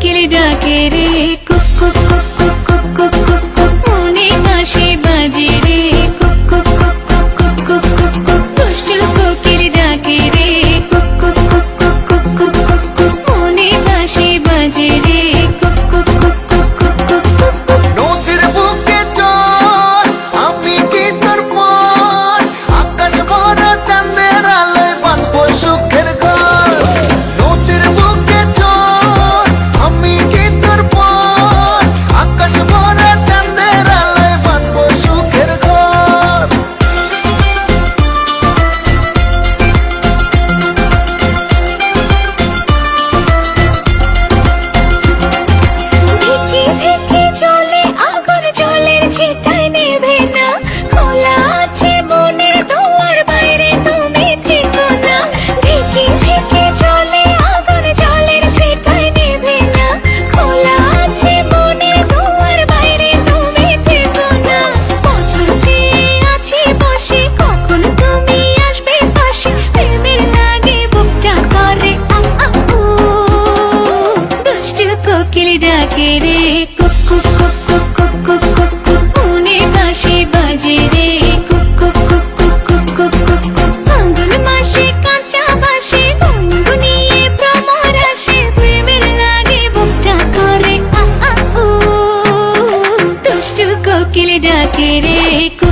কোকিল ডাকে রে। por ডাকে রে কুক ডাকে রে কুক